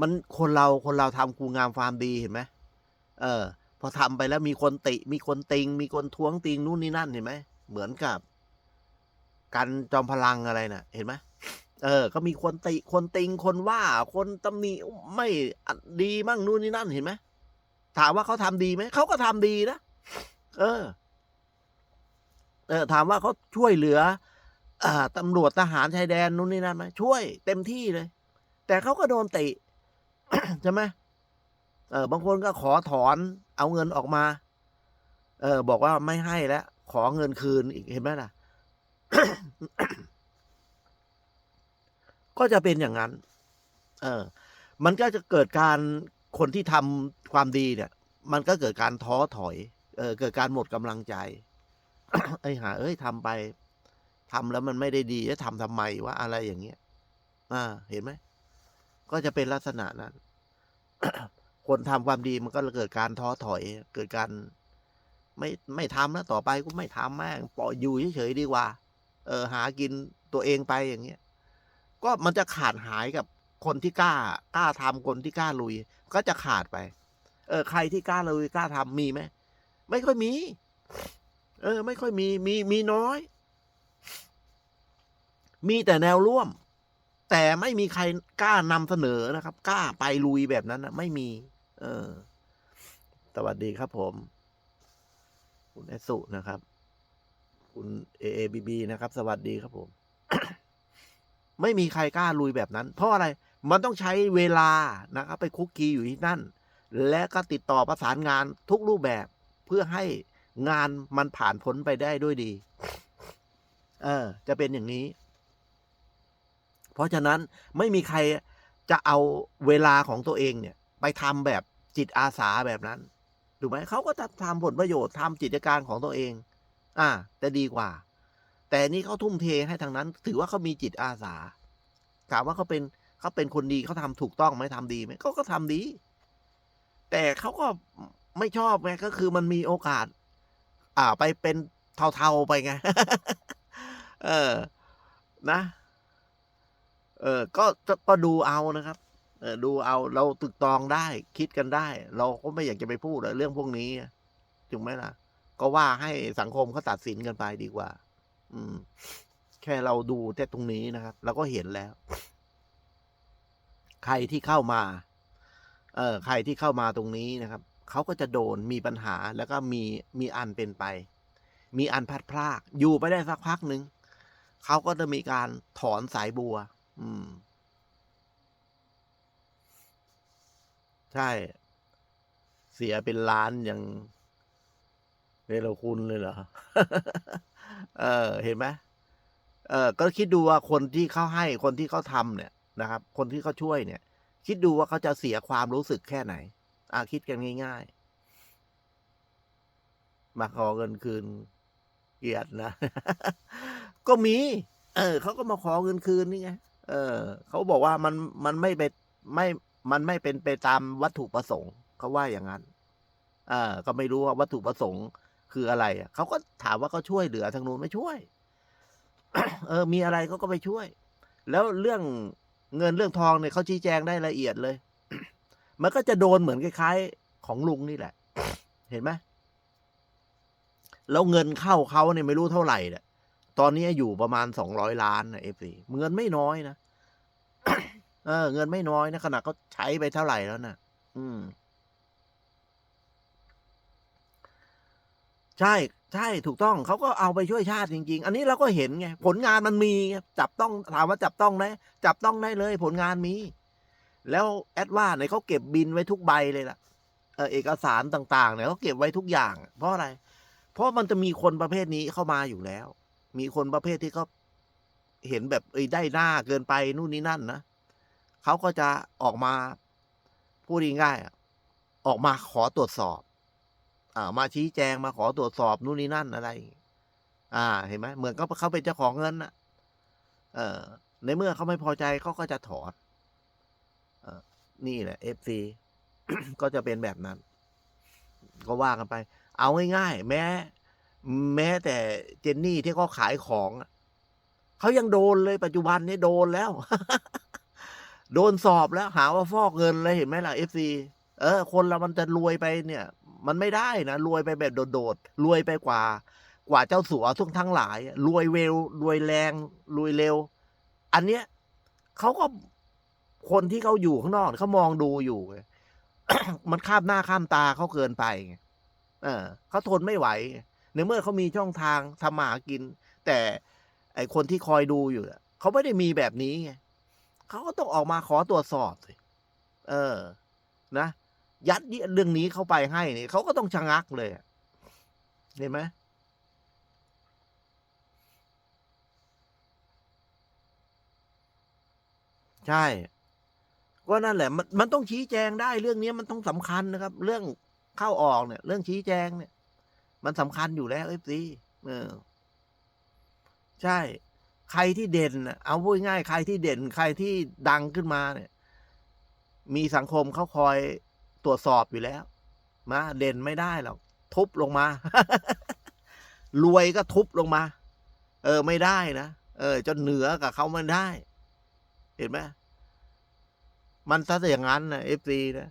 มันคนเราคนเราทำกูงามความดีเห็นไหมเออ พอทำไปแล้วมีคนติ มีคนติง มีคนท้วงติงนู่นนี่นั่นเห็นไหมเหมือนกับกันจอมพลังอะไรน่ะ เห็นไหมเออ ก็มีคนติคนติงคนว่า คนตำหนิไม่ดีมั่งนู่นนี่นั่นเห็นไหมถามว่าเขาทำดีไหมเขาก็ทำดีนะเออ เออ ถามว่าเขาช่วยเหลืออ่าตำรวจทหารชายแดนนู่นนี่นั่นไหมช่วย เต็มที่เลย แต่เขาก็โดนติ ใช่ไหมเออบางคนก็ขอถอนเอาเงินออกมา เออ บอกว่าไม่ให้แล้ว ขอเงินคืนอีกเห็นไหมล่ะ ก็จะเป็นอย่างนั้น เออ มันก็จะเกิดการคนที่ทำความดีเนี่ย มันก็เกิดการท้อถอย เออ เกิดการหมดกำลังใจ ไอ้หา เอ้ยทำไปทำแล้วมันไม่ได้ดีจะทำทำไมวะอะไรอย่างเงี้ย อ่า เห็นไหม ก็จะเป็นลักษณะนั้น คนทำความดีมันก็เกิดการท้อถอย เกิดการไม่ไม่ทำแล้วต่อไปก็ไม่ทำแม่งปล่อยอยู่เฉยๆดีกว่า เออ หากินตัวเองไปอย่างเงี้ย ก็มันจะขาดหายกับคนที่กล้ากล้าทำคนที่กล้าลุย ก็จะขาดไป เออ ใครที่กล้าลุยกล้าทำมีไหมไม่ค่อยมี เออ ไม่ค่อยมีมีมีน้อย มีแต่แนวร่วม แต่ไม่มีใครกล้านำเสนอนะครับ กล้าไปลุยแบบนั้นนะไม่มี เออ สวัสดีครับผม คุณแอสุนะครับ คุณเอเอบีบีนะครับ สวัสดีครับผม ไม่มีใครกล้าลุยแบบนั้น เพราะอะไร มันต้องใช้เวลานะครับ ไปคุกคีอยู่ที่นั่น และก็ติดต่อประสานงานทุกรูปแบบเพื่อให้งานมันผ่านพ้นไปได้ด้วยดี เออ จะเป็นอย่างนี้ เพราะฉะนั้นไม่มีใครจะเอาเวลาของตัวเองเนี่ย ไปทำแบบจิตอาสาแบบนั้นถูกไหมเขาก็จะทำผลประโยชน์ทำกิจการของตัวเอง อ่าจะดีกว่า แต่นี่เขาทุ่มเทให้ทางนั้น ถือว่าเขามีจิตอาสาถามว่าเขาเป็นเขาเป็นคนดีเขาทำถูกต้องไหมทำดีไหมเขาก็ทำดี แต่เขาก็ไม่ชอบไงก็คือมันมีโอกาส อ่าไปเป็นเทาๆไปไง เออ นะ เออก็ก็ดูเอานะครับ เออดูเอาเราตึกตองได้ คิดกันได้ เราก็ไม่อยากจะไปพูดเรื่องพวกนี้ถูกไหมล่ะ ก็ว่าให้สังคมเขาตัดสินกันไปดีกว่า อืม แค่เราดูแค่ตรงนี้นะครับเราก็เห็นแล้ว ใครที่เข้ามา เออใครที่เข้ามาตรงนี้นะครับเขาก็จะโดนมีปัญหาแล้วก็มีมีอันเป็นไป มีอันพัดพลาก อยู่ไปได้สักพักหนึ่งเขาก็จะมีการถอนสายบัว อืม ใช่ เสียเป็นล้านย่างเนรคุณเลยเหรอ เออ เห็นไหมเออ ก็คิดดูว่าคนที่เขาให้คนที่เขาทำเนี่ยนะครับ คนที่เขาช่วยเนี่ย คิดดูว่าเขาจะเสียความรู้สึกแค่ไหน อ่าคิดกันง่าย ๆ มาขอเงินคืน เกลียดนะ ก็มี เออเขาก็มาขอเงินคืนนี่ไง เออ เขาบอกว่ามันมันไม่ไปไม่ มันไม่เป็นไปตามวัตถุประสงค์เขาว่าอย่างนั้นเออก็ไม่รู้ว่าวัตถุประสงค์คืออะไรอะเขาก็ถามว่าเขาช่วยเหลือทางนู้นไม่ช่วย เออ มีอะไรเขาก็ไปช่วย แล้วเรื่องเงินเรื่องทองเนี่ยเขาชี้แจงได้ละเอียดเลย มันก็จะโดนเหมือนคล้ายๆ ของลุงนี่แหละ เห็นไหมแล้วเงินเข้าเขาเนี่ยไม่รู้เท่าไหร่เนี่ย ตอนนี้อยู่ประมาณสองร้อยล้านนะเอฟซีเงินไม่น้อยนะเออ เงินไม่น้อยนะขนาดเขาใช้ไปเท่าไหร่แล้วนะอืม ใช่ ใช่ถูกต้องเขาก็เอาไปช่วยชาติจริง ๆ อันนี้เราก็เห็นไงผลงานมันมีจับต้องถามว่าจับต้องได้จับต้องได้เลย ผลงานมี แล้วแอดว่าเนี่ยเขาเก็บบินไว้ทุกใบเลยล่ะเออเอกสารต่าง ๆ เนี่ยเขาเก็บไว้ทุกอย่าง เพราะอะไร เพราะมันจะมีคนประเภทนี้เข้ามาอยู่แล้ว มีคนประเภทที่เขาเห็นแบบเอ้ยได้หน้าเกินไปนู่นนี่นั่นนะเขาก็จะออกมาพูดง่ายๆอออกมาขอตรวจสอบ อ่า มาชี้แจงมาขอตรวจสอบนู่นนี่นั่นอะไร อ่า เห็นไหมเหมือนก็เขาเป็นเจ้าของเงินนะเออในเมื่อเขาไม่พอใจเขาก็จะถอนเออนี่แหละเอฟซีก็จะเป็นแบบนั้น ก็ว่ากันไป เอาง่ายๆแม้ แม้แต่เจนนี่ที่เขาขายของเขายังโดนเลยปัจจุบันนี้โดนแล้ว โดนสอบแล้วหาว่าฟอกเงินเลยเห็นไหมล่ะเอฟซีเออ คนเรามันจะรวยไปเนี่ย มันไม่ได้นะรวยไปแบบโดดๆรวยไปกว่า กว่าเจ้าสัวทุกทั้งหลาย รวยเร็วรวยแรงรวยเร็ว อันเนี้ยเขาก็คนที่เขาอยู่ข้างนอกเขามองดูอยู่มันข้ามหน้าข้ามตาเขาเกินไปเออเขาทนไม่ไหว ในเมื่อเขามีช่องทางทำมาหากิน แต่ไอคนที่คอยดูอยู่เขาไม่ได้มีแบบนี้ไงเขาก็ต้องออกมาขอตรวจสอบสิเออ นะ ยัดเรื่องนี้เข้าไปให้เนี่ยเขาก็ต้องชะงักเลยเห็นไหมใช่ ก็นั่นแหละ มันมันต้องชี้แจงได้เรื่องนี้มันต้องสำคัญนะครับ เรื่องเข้าออกเนี่ย เรื่องชี้แจงเนี่ย มันสำคัญอยู่แล้วเอฟซีเออ ใช่ ใครที่เด่นเอาพูดง่ายใครที่เด่น ใครที่ดังขึ้นมาเนี่ย มีสังคมเขาคอยตรวจสอบอยู่แล้ว มา เด่นไม่ได้หรอกทุบลงมา รวยก็ทุบลงมา เออ ไม่ได้นะเออ จนเหนือกับเขามันได้ เห็นไหมมันซะอย่างนั้นนะเอฟซีนะ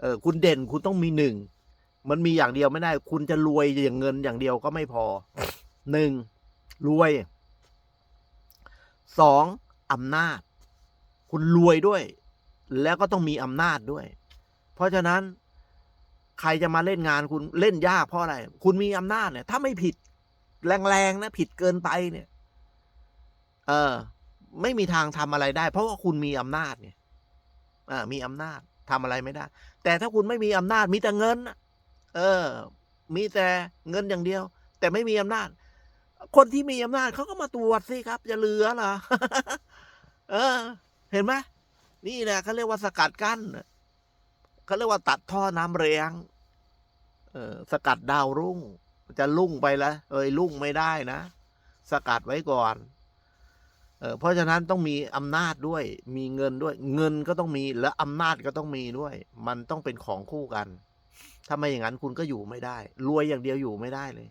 เออ คุณเด่นคุณต้องมีหนึ่ง มันมีอย่างเดียวไม่ได้ คุณจะรวยอย่างเงินอย่างเดียวก็ไม่พอหนึ่งรวยสองอำนาจ คุณรวยด้วย แล้วก็ต้องมีอำนาจด้วย เพราะฉะนั้น ใครจะมาเล่นงานคุณเล่นยากเพราะอะไร คุณมีอำนาจเนี่ย ถ้าไม่ผิดแรงๆนะผิดเกินไปเนี่ย เออ ไม่มีทางทำอะไรได้ เพราะว่าคุณมีอำนาจเนี่ยอ่ามีอำนาจทำอะไรไม่ได้ แต่ถ้าคุณไม่มีอำนาจมีแต่เงินนะ เออ มีแต่เงินอย่างเดียว แต่ไม่มีอำนาจ คนที่มีอำนาจเขาก็มาตรวจสิครับ จะเหลือเหรอเออ เห็นไหมนี่แหละเขาเรียกว่าสกัดกั้นเขาเรียกว่าตัดท่อน้ำเรียงเออสกัดดาวรุ่ง จะรุ่งไปแล้วเอ้ยรุ่งไม่ได้นะ สกัดไว้ก่อนเออเพราะฉะนั้นต้องมีอำนาจด้วย มีเงินด้วย เงินก็ต้องมีและอำนาจก็ต้องมีด้วย มันต้องเป็นของคู่กัน ถ้าไม่อย่างนั้นคุณก็อยู่ไม่ได้ รวยอย่างเดียวอยู่ไม่ได้เลย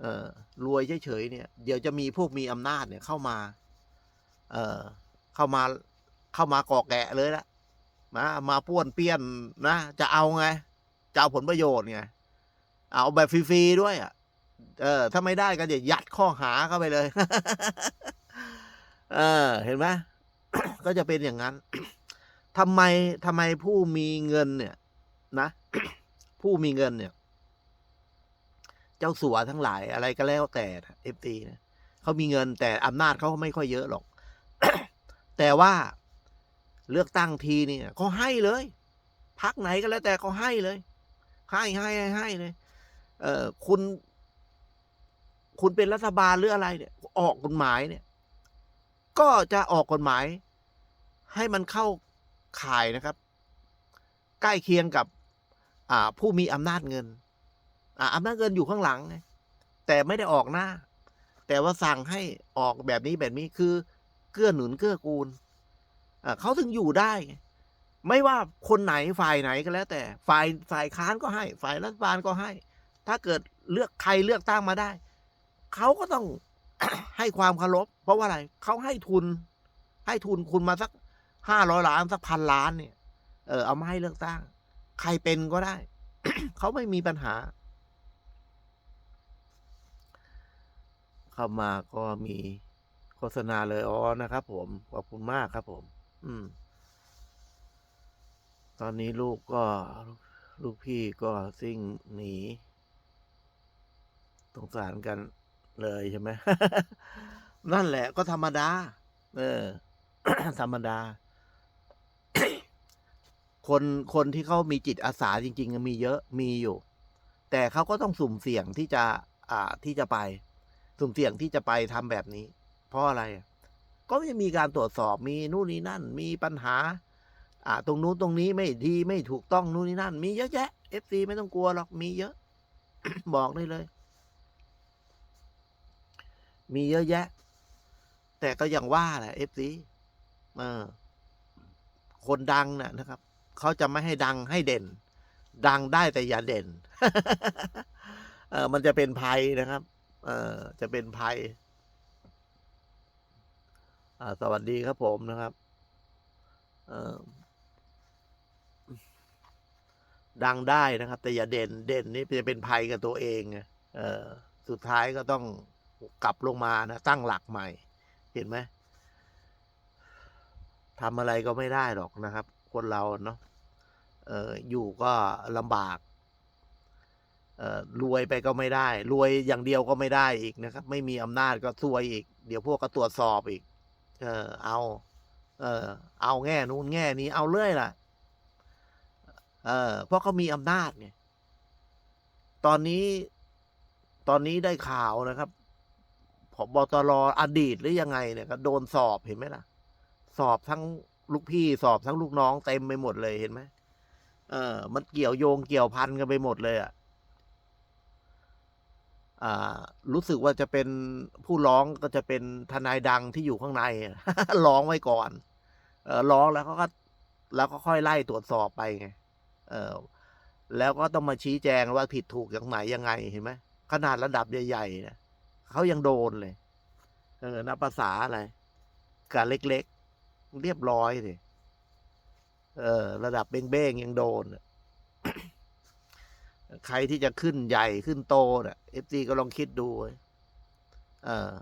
เออรวยเฉยๆเนี่ย เดี๋ยวจะมีพวกมีอำนาจเนี่ยเข้ามา เออเข้ามาเข้ามาเกาะแกะเลยละมามาป้วนเปี้ยนนะจะเอาไงจะเอาผลประโยชน์ไงเอาแบบฟรีๆด้วยอะเออ ถ้าไม่ได้ก็เดี๋ยวยัดข้อหาเข้าไปเลย เออ เห็นไหมก็จะเป็นอย่างนั้นทำไมทำไมผู้มีเงินเนี่ย นะ ผู้มีเงินเนี่ย เจ้าสัวทั้งหลายอะไรก็แล้วแต่เอฟตีนะเขามีเงินแต่อำนาจเขาไม่ค่อยเยอะหรอก แต่ว่าเลือกตั้งทีเนี่ยเขาให้เลยพักไหนก็แล้วแต่เขาให้เลย ให้ให้ให้ให้เลย เออคุณ คุณเป็นรัฐบาลหรืออะไรเนี่ย ออกกฎหมายเนี่ย ก็จะออกกฎหมาย ให้มันเข้าข่ายนะครับ ใกล้เคียงกับ ผู้มีอำนาจเงินอ่าอำนาจเงินอยู่ข้างหลัง แต่ไม่ได้ออกหน้า แต่ว่าสั่งให้ออกแบบนี้แบบนี้คือ เกื้อหนุนเกื้อกูลอ่าเขาถึงอยู่ได้ ไม่ว่าคนไหนฝ่ายไหนก็แล้ว แต่ฝ่ายฝ่ายค้านก็ให้ ฝ่ายรัฐบาลก็ให้ ถ้าเกิดเลือกใครเลือกตั้งมาได้ เขาก็ต้องให้ความเคารพเพราะว่าอะไรเขาให้ทุน ให้ทุนคุณมาสักห้าร้อยล้านสักพันล้านเนี่ย เออเอามาให้เลือกตั้ง ใครเป็นก็ได้ เขาไม่มีปัญหา เข้ามาก็มีโฆษณาเลยอ๋อนะครับ ผมขอบคุณมากครับ ผม อืม ตอนนี้ลูกก็ ลูกพี่ก็ซิ่งหนีสงสารกันเลยใช่ไหม นั่นแหละก็ธรรมดา เออ ธรรมดา คนคนที่เขามีจิตอาสาจริง ๆ มีเยอะมีอยู่ แต่เขาก็ต้องสุ่มเสี่ยงที่จะอ่าที่จะไป สุ่มเสี่ยงที่จะไปทำแบบนี้ เพราะอะไร ก็จะมีการตรวจสอบมีนู่นนี่นั่น มีปัญหา อ่า ตรงนู้นตรงนี้ไม่ดีไม่ถูกต้องนู่นนี่นั่น มีเยอะแยะเอฟซีไม่ต้องกลัวหรอกมีเยอะ บอกได้เลย มีเยอะแยะ แต่ก็อย่างว่าแหละเอฟซีเออคนดังน่ะนะครับ เขาจะไม่ให้ดังให้เด่น ดังได้แต่อย่าเด่น เออมันจะเป็นภัยนะครับ เออจะเป็นภัยอ่าสวัสดีครับผมนะครับ เออดังได้นะครับ แต่อย่าเด่นเด่นนี่จะเป็นภัยกับตัวเองเออสุดท้ายก็ต้องกลับลงมานะตั้งหลักใหม่ เห็นไหมทำอะไรก็ไม่ได้หรอกนะครับ คนเราเนาะ อออยู่ก็ลำบากเออรวยไปก็ไม่ได้ รวยอย่างเดียวก็ไม่ได้อีกนะครับ ไม่มีอำนาจก็ซวยอีก เดี๋ยวพวกก็ตรวจสอบอีก เออเอา เออ เอาแง่นู้นแง่นี้เอาเรื่อยล่ะ เออเพราะเขามีอำนาจไงตอนนี้ตอนนี้ได้ข่าวนะครับผบตรอดีตหรือยังไงเนี่ยก็โดนสอบเห็นไหมล่ะ สอบทั้งลูกพี่สอบทั้งลูกน้องเต็มไปหมดเลยเห็นไหม เออ มันเกี่ยวโยงเกี่ยวพันกันไปหมดเลยอะอ่า รู้สึกว่าจะเป็นผู้ร้องก็จะเป็นทนายดังที่อยู่ข้างในร้องไว้ก่อน เออร้องแล้วเขาก็แล้วก็ค่อยไล่ตรวจสอบไปไง เออแล้วก็ต้องมาชี้แจงว่าผิดถูกอย่างไหนยังไงเห็นไหมขนาดระดับใหญ่ๆนะเขายังโดนเลย เออนับภาษาอะไร การเล็กๆ เรียบร้อยสิ เออระดับเบ้งๆยังโดน ใครที่จะขึ้นใหญ่ขึ้นโตน่ะเอฟซีก็ลองคิดดูเว้ยเออ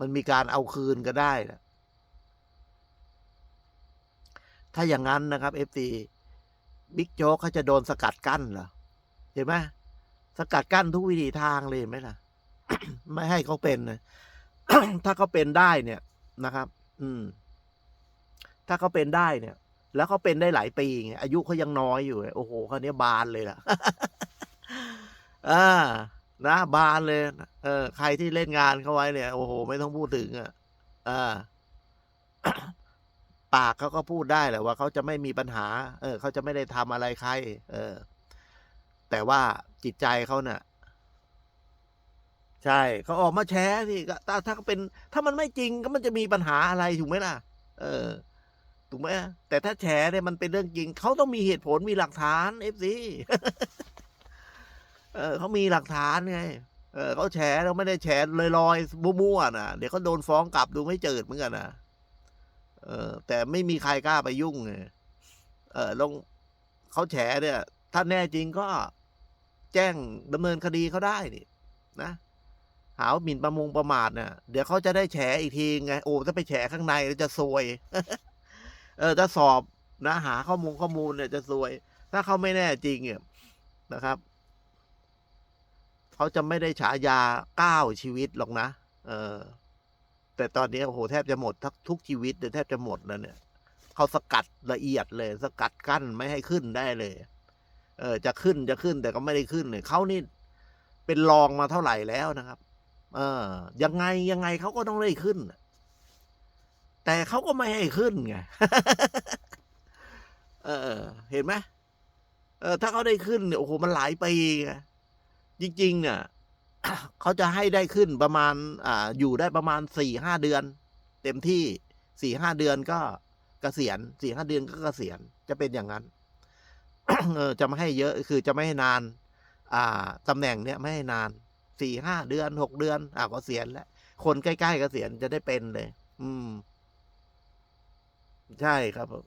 มันมีการเอาคืนก็ได้นะถ้าอย่างนั้นนะครับเอฟซีบิ๊กโจ๊กเขาจะโดนสกัดกั้นเหรอเห็นไหมสกัดกั้นทุกวิธีทางเลยเห็นไหมล่ะ ไม่ให้เขาเป็นนะถ้าเขาเป็นได้เนี่ยนะครับ อืม ถ้าเขาเป็นได้เนี่ย แล้วเขาเป็นได้หลายปีไงอายุเขายังน้อยอยู่ โอ้โหเขาเนี้ยบานเลยล่ะอ่านะบานเลย เออ ใครที่เล่นงานเขาไว้เนี่ย โอ้โห ไม่ต้องพูดถึงอะอ่าปากเขาก็พูดได้แหละว่าเขาจะไม่มีปัญหา เออเขาจะไม่ได้ทำอะไรใคร เออ แต่ว่าจิตใจเขาเนี่ยใช่เขาออกมาแชร์สิก็ถ้าถ้าเป็น ถ้ามันไม่จริงก็มันจะมีปัญหาอะไรถูกไหมล่ะ เออ ถูกไหมแต่ถ้าแฉเนี่ยมันเป็นเรื่องจริง เขาต้องมีเหตุผลมีหลักฐานเอฟซีเออเขามีหลักฐานไง เออเขาแฉเราไม่ได้แฉลอยๆมั่วๆนะเดี๋ยวเขาโดนฟ้องกลับดูไม่เจิดเหมือนกันนะเออ แต่ไม่มีใครกล้าไปยุ่งไงเออลงเขาแฉเนี่ย ถ้าแน่จริงก็แจ้งดำเนินคดีเขาได้นี่นะหาว่าหมิ่นประมงประมาทเนี่ยเดี๋ยวเขาจะได้แฉอีกทีไง โอ้ถ้าไปแฉข้างในแล้วจะซวย เออถ้าสอบนะหาข้อมูลข้อมูลเนี่ยจะซวย ถ้าเขาไม่แน่จริงเนี่ยนะครับ เขาจะไม่ได้ฉายาเก้าชีวิตหรอกนะเออ แต่ตอนนี้โอ้โหแทบจะหมดทุกชีวิตเลยแทบจะหมดแล้วเนี่ยเขาสกัดละเอียดเลย สกัดกั้นไม่ให้ขึ้นได้เลย เออ จะขึ้นจะขึ้นแต่ก็ไม่ได้ขึ้นเลยเขานี่เป็นรองมาเท่าไหร่แล้วนะครับ เออยังไงยังไงเขาก็ต้องได้ขึ้น แต่เขาก็ไม่ให้ขึ้นไง เออ เห็นไหมเออ ถ้าเขาได้ขึ้นเนี่ยโอ้โหมันหลายปีไงจริง ๆ เนี่ยเขาจะให้ได้ขึ้นประมาณ อ่า อยู่ได้ประมาณสี่ห้าเดือน เต็มที่สี่ห้าเดือนก็เกษียณสี่ห้าเดือนก็เกษียณจะเป็นอย่างนั้นเออจะไม่ให้เยอะคือจะไม่ให้นาน อ่าตำแหน่งเนี้ยไม่ให้นานสี่ห้าเดือนหกเดือน อ่าเกษียณแล้ว คนใกล้ๆเกษียณจะได้เป็นเลย อืม ใช่ครับผม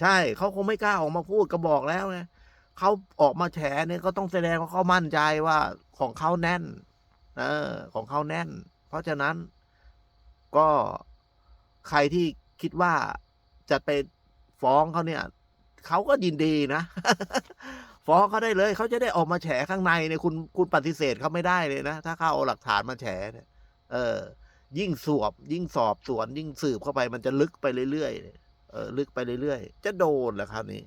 ใช่ เขาคงไม่กล้าออกมาพูดก็บอกแล้วไงเขาออกมาแฉเนี่ยก็ต้องแสดงว่าเขามั่นใจว่าของเขาแน่น เออ ของเขาแน่น เพราะฉะนั้นก็ใครที่คิดว่าจะไปฟ้องเขาเนี่ยเขาก็ยินดีนะ ฟ้องเขาได้เลย เขาจะได้ออกมาแฉข้างในเนี่ยคุณคุณปฏิเสธเขาไม่ได้เลยนะ ถ้าเขาเอาหลักฐานมาแฉเนี่ยเออ ยิ่งสวบ ยิ่งสอบสวน ยิ่งสืบเข้าไปมันจะลึกไปเรื่อยๆเออลึกไปเรื่อยๆ จะโดนแหละคราวนี้